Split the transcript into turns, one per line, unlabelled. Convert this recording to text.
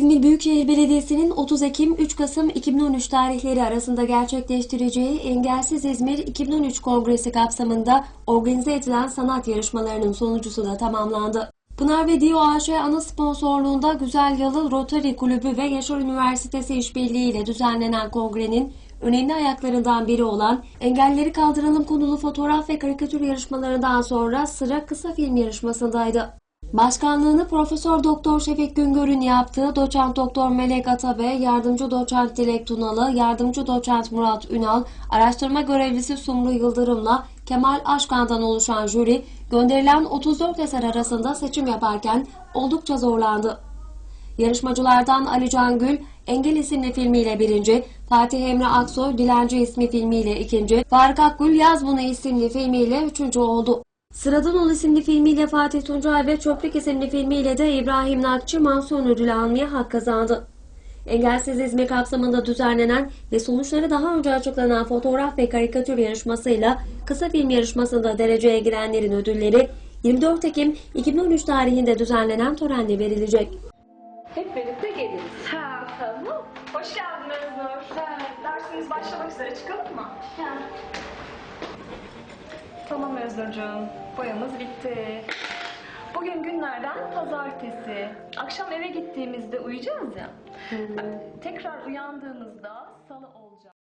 İzmir Büyükşehir Belediyesi'nin 30 Ekim 3 Kasım 2013 tarihleri arasında gerçekleştireceği Engelsiz İzmir 2013 Kongresi kapsamında organize edilen sanat yarışmalarının sonuncusu da tamamlandı. Pınar ve Dio AŞ ana sponsorluğunda Güzel Yalı Rotary Kulübü ve Yaşar Üniversitesi işbirliği ile düzenlenen kongrenin önemli ayaklarından biri olan Engelleri Kaldıralım konulu fotoğraf ve karikatür yarışmalarından sonra sıra kısa film yarışmasındaydı. Başkanlığını Profesör Doktor Şefik Güngör'ün yaptığı doçent doktor Melek Atabey, yardımcı doçent Dilek Tunalı, yardımcı doçent Murat Ünal, araştırma görevlisi Sumru Yıldırım'la Kemal Aşkan'dan oluşan jüri gönderilen 34 eser arasında seçim yaparken oldukça zorlandı. Yarışmacılardan Ali Can Gül, Engel isimli filmiyle birinci, Fatih Emre Aksoy, Dilenci ismi filmiyle ikinci, Faruk Akgül Yaz Bunu isimli filmiyle üçüncü oldu. Sıradan Ol isimli filmiyle Fatih Tuncay ve Çöplük isimli filmiyle de İbrahim Nakçı Manson ödülü almaya hak kazandı. Engelsiz İzmir kapsamında düzenlenen ve sonuçları daha önce açıklanan fotoğraf ve karikatür yarışmasıyla kısa film yarışmasında dereceye girenlerin ödülleri 24 Ekim 2013 tarihinde düzenlenen törenle verilecek.
Hep birlikte geliriz.
Ha, tamam. Hoş geldin Öznur. Ha, dersimiz başlamak üzere çıkalım mı? Ha. Tamam Öznurcuğum, boyamız bitti. Bugün günlerden pazartesi. Akşam eve gittiğimizde uyuyacağız ya. Tekrar uyandığımızda salı olacak.